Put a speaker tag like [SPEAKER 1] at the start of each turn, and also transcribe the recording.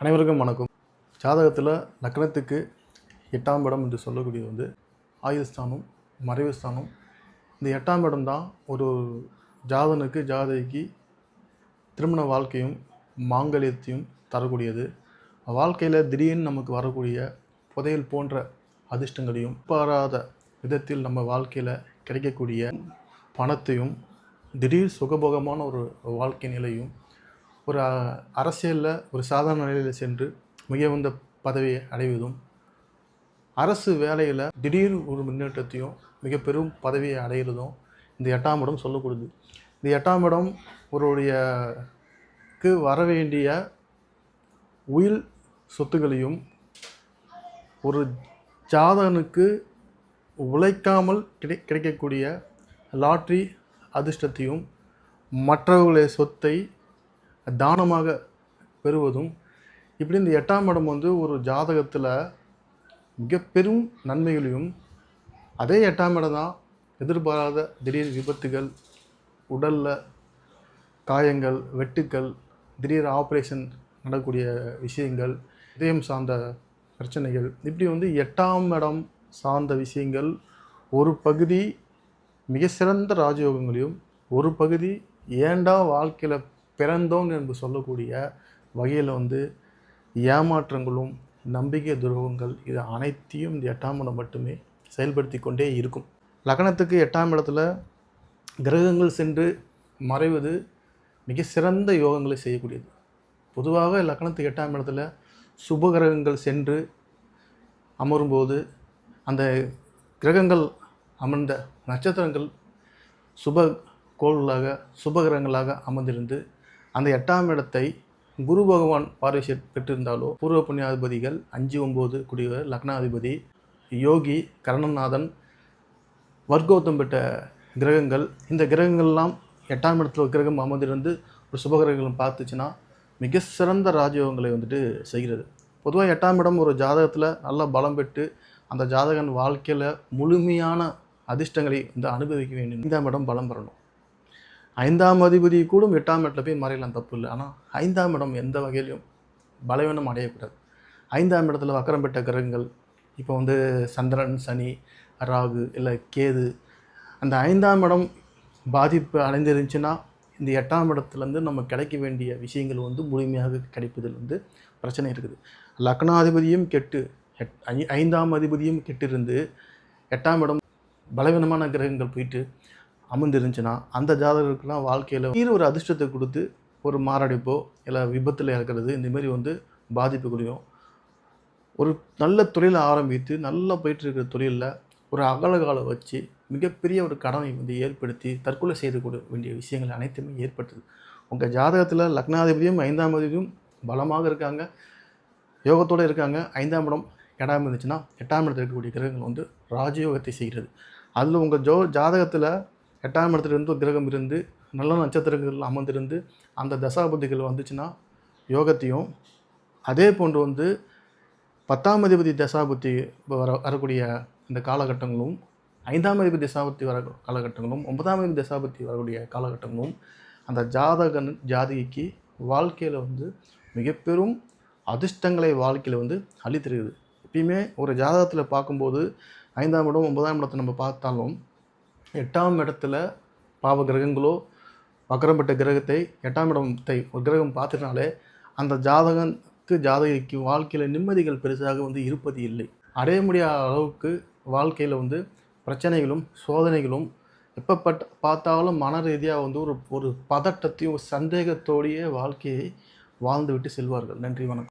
[SPEAKER 1] அனைவருக்கும் வணக்கம். ஜாதகத்தில் லக்னத்துக்கு எட்டாம் இடம் என்று சொல்லக்கூடியது வந்து ஆயுஸ்தானம் மறைவு ஸ்தானம் இந்த எட்டாம் இடம் தான் ஒரு ஜாதனுக்கு ஜாதகிக்கு திருமண வாழ்க்கையும் மாங்கல்யத்தையும் தரக்கூடியது. வாழ்க்கையில் திடீர்னு நமக்கு வரக்கூடிய புதையல் போன்ற அதிர்ஷ்டங்களையும் பாராத விதத்தில் நம்ம வாழ்க்கையில் கிடைக்கக்கூடிய பணத்தையும் திடீர் சுகபோகமான ஒரு வாழ்க்கை நிலையும் ஒரு அரசியலில் ஒரு சாதாரண நிலையில் சென்று மிக உயர்ந்த பதவியை அடைவதும் அரசு வேலையில் திடீர் ஒரு முன்னேற்றத்தையும் மிக பெரும் பதவியை அடையிறதும் இந்த எட்டாம் இடம் சொல்லக்கூடாது இந்த எட்டாம் இடம் ஒருவருடையக்கு வர வேண்டிய உயில் சொத்துக்களையும் ஒரு ஜாதகனுக்கு உழைக்காமல் கிடை கிடைக்கக்கூடிய லாட்ரி அதிர்ஷ்டத்தையும் மற்றவர்களுடைய சொத்தை தானமாக பெறுவதும் இப்படி இந்த எட்டாம் இடம் வந்து ஒரு ஜாதகத்தில் மிக பெரும் நன்மைகளையும் அதே எட்டாம் இடம் தான் எதிர்பாராத திடீர் விபத்துகள் உடலில் காயங்கள் வெட்டுக்கள் திடீர் ஆப்ரேஷன் நடக்கக்கூடிய விஷயங்கள் இதயம் சார்ந்த பிரச்சனைகள் இப்படி வந்து எட்டாம் இடம் சார்ந்த விஷயங்கள் ஒரு பகுதி மிக சிறந்த ராஜயோகங்களையும் ஒரு பகுதி ஏண்டா வாழ்க்கையில் பிறந்தோங்க என்று சொல்லக்கூடிய வகையில் வந்து ஏமாற்றங்களும் நம்பிக்கை துரோகங்கள் இது அனைத்தையும் இந்த எட்டாம் இடம் மட்டுமே செயல்படுத்தி கொண்டே இருக்கும். லக்னத்துக்கு எட்டாம் இடத்துல கிரகங்கள் சென்று மறைவது மிக சிறந்த யோகங்களை செய்யக்கூடியது. பொதுவாக லக்னத்துக்கு எட்டாம் இடத்துல சுப கிரகங்கள் சென்று அமரும்போது அந்த கிரகங்கள் அமர்ந்த நட்சத்திரங்கள் சுப கோள்களாக சுபகிரகங்களாக அமர்ந்திருந்து அந்த எட்டாம் இடத்தை குரு பகவான் பார்வை பெற்றிருந்தாலோ பூர்வ புண்ணியாதிபதிகள் அஞ்சு ஒம்பது குடியவர் லக்னாதிபதி யோகி கரணநாதன் வர்க்கோத்தம் பெற்ற கிரகங்கள். இந்த கிரகங்கள்லாம் எட்டாம் இடத்துல ஒரு கிரகம் அமர்ந்திருந்து ஒரு சுபகிரகங்களும் பார்த்துச்சுன்னா மிக சிறந்த ராஜயோகங்களை வந்துட்டு செய்கிறது. பொதுவாக எட்டாம் இடம் ஒரு ஜாதகத்தில் நல்ல பலம் பெற்று அந்த ஜாதகன் வாழ்க்கையில் முழுமையான அதிர்ஷ்டங்களை வந்து அனுபவிக்க வேண்டும். இந்த இடம் பலம் பெறணும். ஐந்தாம் அதிபதி கூட எட்டாம் இடத்துல போய் மறையலாம் தப்பு இல்லை. ஆனால் ஐந்தாம் இடம் எந்த வகையிலையும் பலவீனம் அடையக்கூடாது. ஐந்தாம் இடத்துல வக்கரம் பெற்ற கிரகங்கள் இப்போ வந்து சந்திரன் சனி ராகு இல்லை கேது அந்த ஐந்தாம் இடம் பாதிப்பு அடைந்திருந்துச்சுன்னா இந்த எட்டாம் இடத்துலேருந்து நம்ம கிடைக்க வேண்டிய விஷயங்கள் வந்து முழுமையாக கிடைப்பதில் வந்து பிரச்சனை இருக்குது. லக்னாதிபதியும் கெட்டு எட் ஐ- ஐந்தாம் அதிபதியும் கெட்டிருந்து எட்டாம் இடம் பலவீனமான கிரகங்கள் போயிட்டு அமர்ந்திருந்துச்சுன்னா அந்த ஜாதகருக்குலாம் வாழ்க்கையில் தீர ஒரு அதிர்ஷ்டத்தை கொடுத்து ஒரு மாரடைப்போ இல்லை விபத்தில் இறக்கிறது இந்த மாதிரி வந்து பாதிப்புகளையும் ஒரு நல்ல தொழிலை ஆரம்பித்து நல்லா போயிட்டு இருக்கிற தொழிலில் ஒரு அகலகால வச்சு மிகப்பெரிய ஒரு கடனை வந்து ஏற்படுத்தி தற்கொலை செய்து கொள்ள வேண்டிய விஷயங்கள் அனைத்துமே ஏற்பட்டது. உங்கள் ஜாதகத்தில் லக்னாதிபதியும் ஐந்தாம் அதிபதியும் பலமாக இருக்காங்க. யோகத்தோடு இருக்காங்க. ஐந்தாம் இடம் கெடாமல் இருந்துச்சுன்னா எட்டாம் இடத்தில் இருக்கக்கூடிய கிரகங்கள் வந்து ராஜயோகத்தை செய்கிறது. அதில் உங்கள் ஜோ ஜாதகத்தில் எட்டாம் இடத்துலேருந்து ஒரு கிரகம் இருந்து நல்ல நட்சத்திரங்கள் அமர்ந்திருந்து அந்த தசாபதிகள் வந்துச்சுன்னா யோகத்தையும் அதே போன்று வந்து பத்தாம் அதிபதி தசாபுத்தி வர வரக்கூடிய இந்த காலகட்டங்களும் ஐந்தாம் அதிபதி தசாபுத்தி வர காலகட்டங்களும் ஒன்பதாம் அதிபதி தசாபுத்தி வரக்கூடிய காலகட்டங்களும் அந்த ஜாதகன் ஜாதகிக்கு வாழ்க்கையில் வந்து மிக பெரும் அதிர்ஷ்டங்களை வாழ்க்கையில் வந்து அளித்திருக்குது. எப்பயுமே ஒரு ஜாதகத்தில் பார்க்கும்போது ஐந்தாம் இடம் ஒன்பதாம் இடத்தை நம்ம பார்த்தாலும் எட்டாம் இடத்துல பாவ கிரகங்களோ வக்கரம்பட்ட கிரகத்தை எட்டாம் இடத்தை ஒரு கிரகம் பார்த்துனாலே அந்த ஜாதகனுக்கு ஜாதகிக்கு வாழ்க்கையில் நிம்மதிகள் பெருசாக வந்து இருப்பது இல்லை. அடைய முடியாத அளவுக்கு வாழ்க்கையில் வந்து பிரச்சனைகளும் சோதனைகளும் எப்போ பட் பார்த்தாலும் மன ரீதியாக வந்து ஒரு ஒரு பதட்டத்தையும் ஒரு சந்தேகத்தோடையே வாழ்க்கையை வாழ்ந்துவிட்டு செல்வார்கள். நன்றி வணக்கம்.